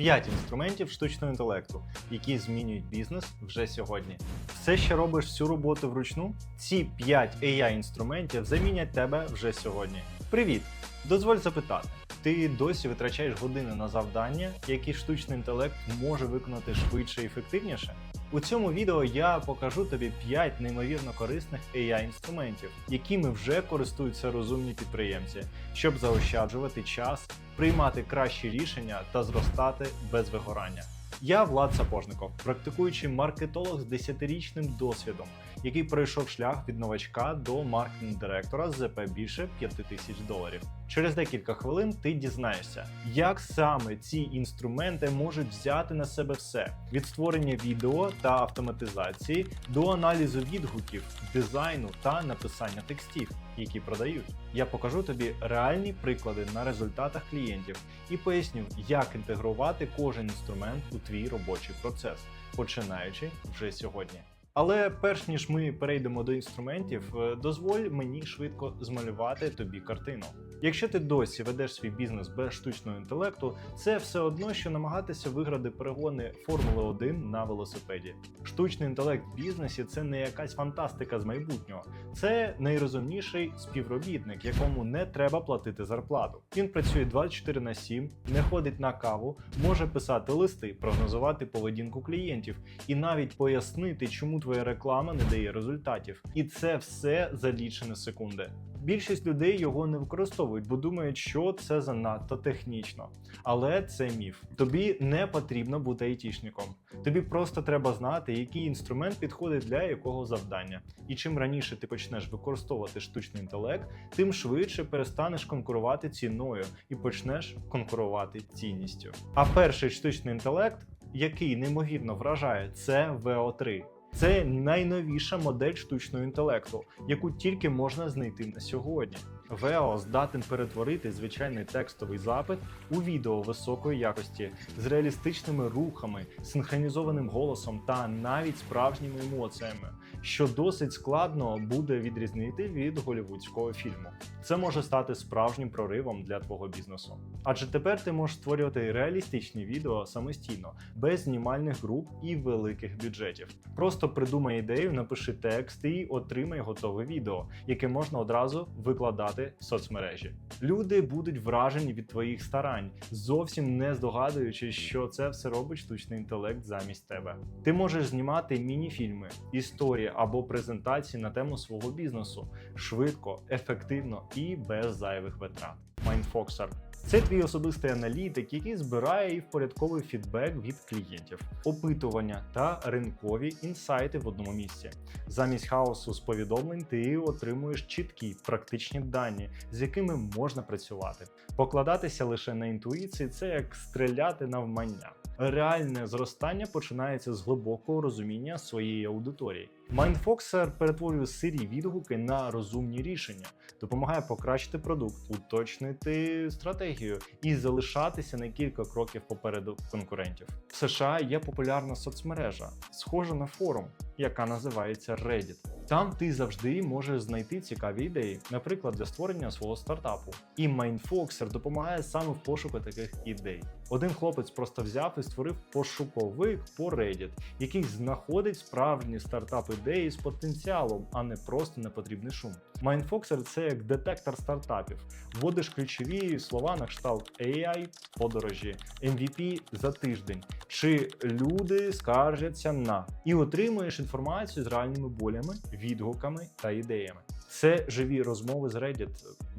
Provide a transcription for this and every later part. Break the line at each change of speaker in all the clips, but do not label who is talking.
5 інструментів штучного інтелекту, які змінюють бізнес вже сьогодні. Все ще робиш всю роботу вручну? Ці 5 AI інструментів замінять тебе вже сьогодні. Привіт! Дозволь запитати. Ти досі витрачаєш години на завдання, які штучний інтелект може виконати швидше і ефективніше? У цьому відео я покажу тобі 5 неймовірно корисних AI інструментів, якими вже користуються розумні підприємці, щоб заощаджувати час, приймати кращі рішення та зростати без вигорання. Я Влад Сапожников, практикуючий маркетолог з 10-річним досвідом, який пройшов шлях від новачка до маркетинг-директора з ЗП більше 5 тисяч доларів. Через декілька хвилин ти дізнаєшся, як саме ці інструменти можуть взяти на себе все: від створення відео та автоматизації до аналізу відгуків, дизайну та написання текстів, які продають. Я покажу тобі реальні приклади на результатах клієнтів і поясню, як інтегрувати кожен інструмент у твій робочий процес, починаючи вже сьогодні. Але перш ніж ми перейдемо до інструментів, е, дозволь мені швидко змалювати тобі картину. Якщо ти досі ведеш свій бізнес без штучного інтелекту, це все одно, що намагатися виграти перегони Формули 1 на велосипеді. Штучний інтелект в бізнесі це не якась фантастика з майбутнього, це найрозумніший співробітник, якому не треба платити зарплату. Він працює 24 на 7, не ходить на каву, може писати листи, прогнозувати поведінку клієнтів і навіть пояснити, чому твоя реклама не дає результатів. І це все за лічені секунди. Більшість людей його не використовують, бо думають, що це занадто технічно. Але це міф. Тобі не потрібно бути айтішником. Тобі просто треба знати, який інструмент підходить для якого завдання. І чим раніше ти почнеш використовувати штучний інтелект, тим швидше перестанеш конкурувати ціною і почнеш конкурувати цінністю. А перший штучний інтелект, який неймовірно вражає, це VO3. Це найновіша модель штучного інтелекту, яку тільки можна знайти на сьогодні. Вео здатен перетворити звичайний текстовий запит у відео високої якості з реалістичними рухами, синхронізованим голосом та навіть справжніми емоціями, що досить складно буде відрізнити від голівудського фільму. Це може стати справжнім проривом для твого бізнесу. Адже тепер ти можеш створювати реалістичні відео самостійно, без знімальних груп і великих бюджетів. Просто придумай ідею, напиши текст і отримай готове відео, яке можна одразу викладати в соцмережі. Люди будуть вражені від твоїх старань, зовсім не здогадуючись, що це все робить штучний інтелект замість тебе. Ти можеш знімати міні-фільми, історії або презентації на тему свого бізнесу швидко, ефективно і без зайвих витрат. Mindfoxer – це твій особистий аналітик, який збирає і впорядковує фідбек від клієнтів, опитування та ринкові інсайти в одному місці. Замість хаосу з повідомлень ти отримуєш чіткі практичні дані, з якими можна працювати. Покладатися лише на інтуїції це як стріляти навмання. Реальне зростання починається з глибокого розуміння своєї аудиторії. Mindfoxer перетворює сирі відгуки на розумні рішення, допомагає покращити продукт, уточнити стратегію і залишатися на кілька кроків попереду конкурентів. В США є популярна соцмережа, схожа на форум, яка називається Reddit. Там ти завжди можеш знайти цікаві ідеї, наприклад, для створення свого стартапу. І Mindfoxer допомагає саме в пошуку таких ідей. Один хлопець просто взяв і створив пошуковик по Reddit, який знаходить справжні стартап-ідеї з потенціалом, а не просто непотрібний шум. Mindfoxer – це як детектор стартапів. Вводиш ключові слова на кшталт AI подорожі, MVP за тиждень, чи люди скаржаться на і отримуєш інформацію з реальними болями, відгуками та ідеями. Це живі розмови з Reddit,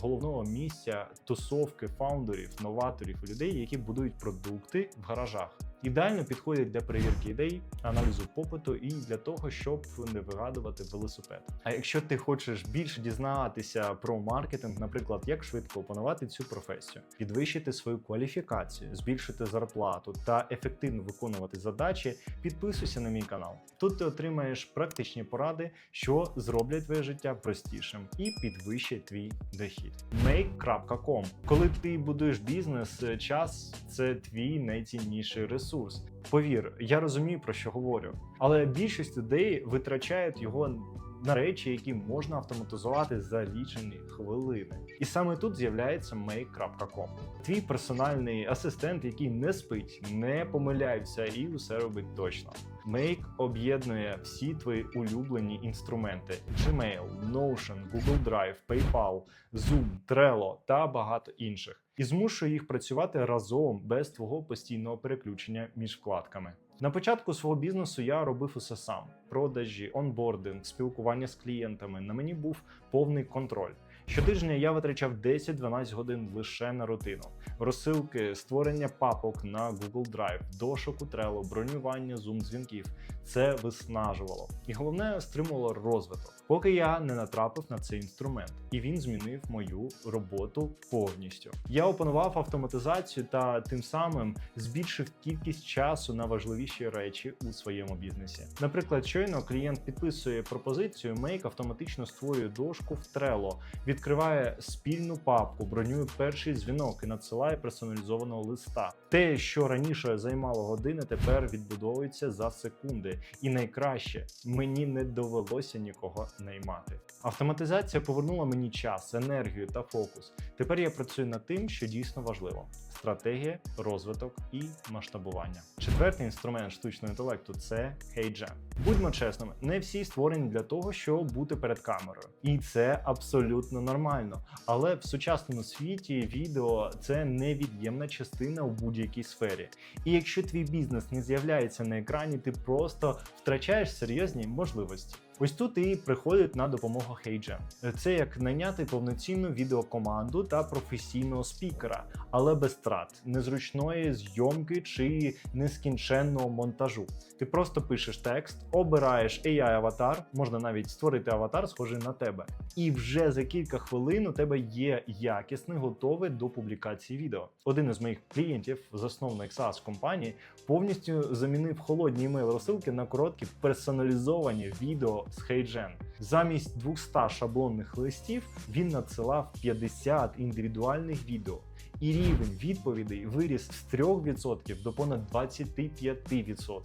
головного місця тусовки фаундерів, новаторів людей, які будують продукти в гаражах. Ідеально підходять для перевірки ідей, аналізу попиту і для того, щоб не вигадувати велосипед. А якщо ти хочеш більше дізнатися про маркетинг, наприклад, як швидко опанувати цю професію, підвищити свою кваліфікацію, збільшити зарплату та ефективно виконувати задачі, підписуйся на мій канал. Тут ти отримаєш практичні поради, що зроблять твоє життя простішим і підвищать твій дохід. Make.com. Коли ти будуєш бізнес, час це твій найцінніший ресурс. Повір, я розумію про що говорю, але більшість людей витрачають його на речі, які можна автоматизувати за лічені хвилини. І саме тут з'являється make.com. Твій персональний асистент, який не спить, не помиляється і усе робить точно. Make об'єднує всі твої улюблені інструменти: Gmail, Notion, Google Drive, PayPal, Zoom, Trello та багато інших. І змушує їх працювати разом без твого постійного переключення між вкладками. На початку свого бізнесу я робив усе сам: продажі, онбординг, спілкування з клієнтами. На мені був повний контроль. Щотижня я витрачав 10-12 годин лише на рутину, розсилки, створення папок на Google Drive, дошок у Trello, бронювання Zoom дзвінків. Це виснажувало і головне стримувало розвиток, поки я не натрапив на цей інструмент, і він змінив мою роботу повністю. Я опанував автоматизацію та тим самим збільшив кількість часу на важливіші речі у своєму бізнесі. Наприклад, щойно клієнт підписує пропозицію, Make автоматично створює дошку в Trello, відкриває спільну папку, бронює перший дзвінок і надсилає персоналізованого листа. Те, що раніше займало години, тепер відбудовується за секунди. І найкраще мені не довелося нікого наймати. Автоматизація повернула мені час, енергію та фокус. Тепер я працюю над тим, що дійсно важливо: стратегія, розвиток і масштабування. Четвертий інструмент штучного інтелекту це HeyGen. Будьмо чесними, не всі створені для того, щоб бути перед камерою, і це абсолютно нормально. Але в сучасному світі відео це невід'ємна частина у будь-якій сфері. І якщо твій бізнес не з'являється на екрані, ти просто втрачаєш серйозні можливості. Ось тут і приходить на допомогу HeyGen. Це як найняти повноцінну відеокоманду та професійного спікера, але без трат, незручної зйомки чи нескінченного монтажу. Ти просто пишеш текст, обираєш AI-аватар, можна навіть створити аватар, схожий на тебе. І вже за кілька хвилин у тебе є якісне, готове до публікації відео. Один із моїх клієнтів, засновник SaaS компанії, повністю замінив холодні імейл розсилки на короткі персоналізовані відео з HeyGen. Замість 200 шаблонних листів він надсилав 50 індивідуальних відео. І рівень відповідей виріс з 3% до понад 25%.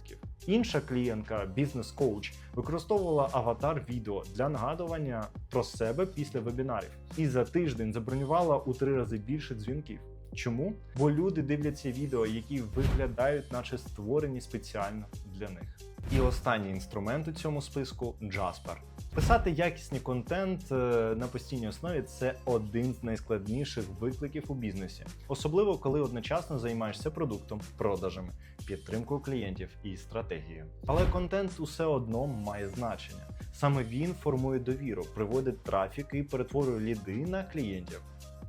Інша клієнтка, бізнес-коуч, використовувала аватар відео для нагадування про себе після вебінарів і за тиждень забронювала у три рази більше дзвінків. Чому? Бо люди дивляться відео, які виглядають, наче створені спеціально для них. І останній інструмент у цьому списку Jasper. Писати якісний контент е, на постійній основі це один з найскладніших викликів у бізнесі, особливо коли одночасно займаєшся продуктом, продажами, підтримкою клієнтів і стратегією. Але контент усе одно має значення. Саме він формує довіру, приводить трафік і перетворює ліди на клієнтів.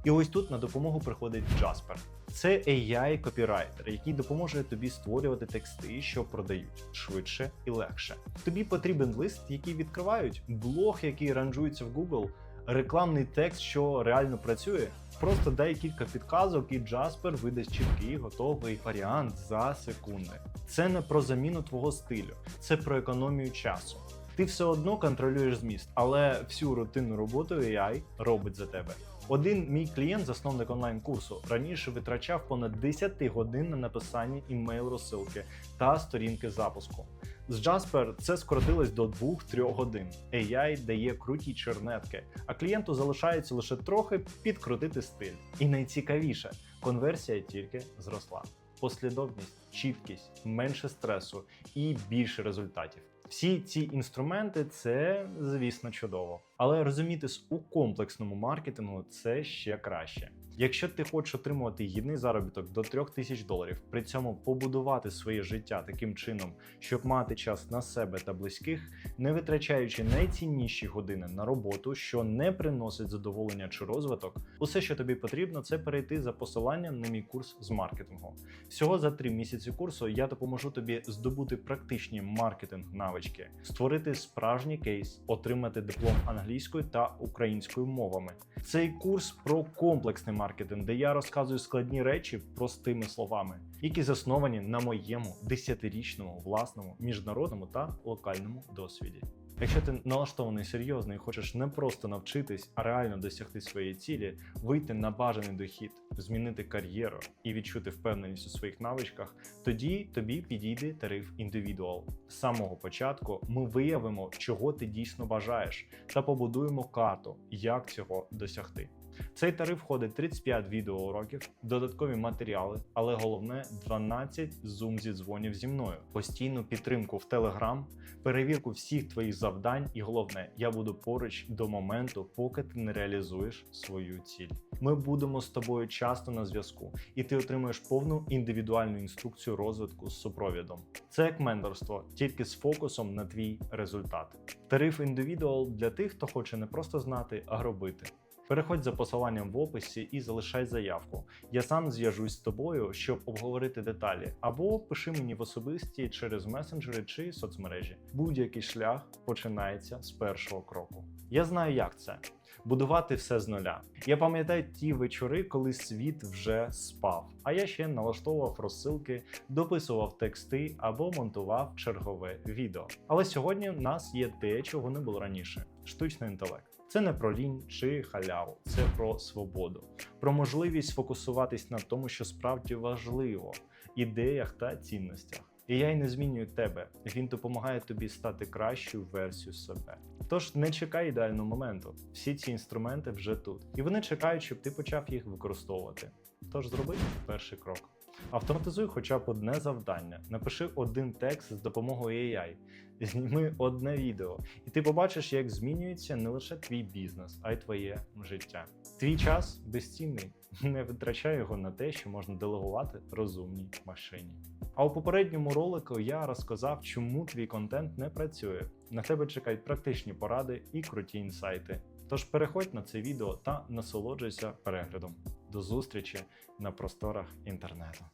І ось тут на допомогу приходить Jasper. Це AI копірайтер, який допоможе тобі створювати тексти, що продають швидше і легше. Тобі потрібен лист, який відкривають, блог, який ранжується в Google, рекламний текст, що реально працює. Просто дай кілька підказок, і Jasper видасть чіткий готовий варіант за секунди. Це не про заміну твого стилю, це про економію часу. Ти все одно контролюєш зміст, але всю рутинну роботу AI робить за тебе. Один мій клієнт, засновник онлайн-курсу, раніше витрачав понад 10 годин на написання імейл розсилки та сторінки запуску. З Jasper це скоротилось до 2-3 годин. AI дає круті чернетки, а клієнту залишається лише трохи підкрутити стиль. І найцікавіше, конверсія тільки зросла. Послідовність, чіткість, менше стресу і більше результатів. Всі ці інструменти це, звісно, чудово. Але розумітись у комплексному маркетингу це ще краще. Якщо ти хочеш отримувати гідний заробіток до 3000 тисяч доларів, при цьому побудувати своє життя таким чином, щоб мати час на себе та близьких, не витрачаючи найцінніші години на роботу, що не приносить задоволення чи розвиток, усе, що тобі потрібно, це перейти за посиланням на мій курс з маркетингу. Всього за три місяці курсу я допоможу тобі здобути практичні маркетинг навички, створити справжній кейс, отримати диплом англійською та українською мовами. Цей курс про комплексний маркетинг, де я розказую складні речі простими словами, які засновані на моєму десятирічному власному міжнародному та локальному досвіді. Якщо ти налаштований серйозно і хочеш не просто навчитись, а реально досягти своєї цілі, вийти на бажаний дохід, змінити кар'єру і відчути впевненість у своїх навичках, тоді тобі підійде тариф індивідуал. З самого початку ми виявимо, чого ти дійсно бажаєш, та побудуємо карту, як цього досягти. Цей тариф входить 35 відеоуроків, додаткові матеріали, але головне 12 зум зі дзвонів зі мною, постійну підтримку в Telegram, перевірку всіх твоїх завдань, і головне, я буду поруч до моменту, поки ти не реалізуєш свою ціль. Ми будемо з тобою часто на зв'язку, і ти отримуєш повну індивідуальну інструкцію розвитку з супровідом. Це як менторство, тільки з фокусом на твій результат. Тариф індивідуал для тих, хто хоче не просто знати, а робити. Переходь за посиланням в описі і залишай заявку. Я сам зв'яжусь з тобою, щоб обговорити деталі, або пиши мені в особисті через месенджери чи соцмережі. Будь-який шлях починається з першого кроку. Я знаю, як це будувати все з нуля. Я пам'ятаю ті вечори, коли світ вже спав, а я ще налаштовував розсилки, дописував тексти або монтував чергове відео. Але сьогодні в нас є те, чого не було раніше: штучний інтелект. Це не про лінь чи халяву, це про свободу, про можливість фокусуватись на тому, що справді важливо, ідеях та цінностях. І я й не змінюю тебе. Він допомагає тобі стати кращою версією себе. Тож не чекай ідеального моменту. Всі ці інструменти вже тут, і вони чекають, щоб ти почав їх використовувати. Тож зроби перший крок. Автоматизуй хоча б одне завдання, напиши один текст з допомогою AI, зніми одне відео, і ти побачиш, як змінюється не лише твій бізнес, а й твоє життя. Твій час безцінний. Не витрачай його на те, що можна делегувати розумній машині. А у попередньому ролику я розказав, чому твій контент не працює. На тебе чекають практичні поради і круті інсайти. Тож переходь на це відео та насолоджуйся переглядом. До зустрічі на просторах інтернету.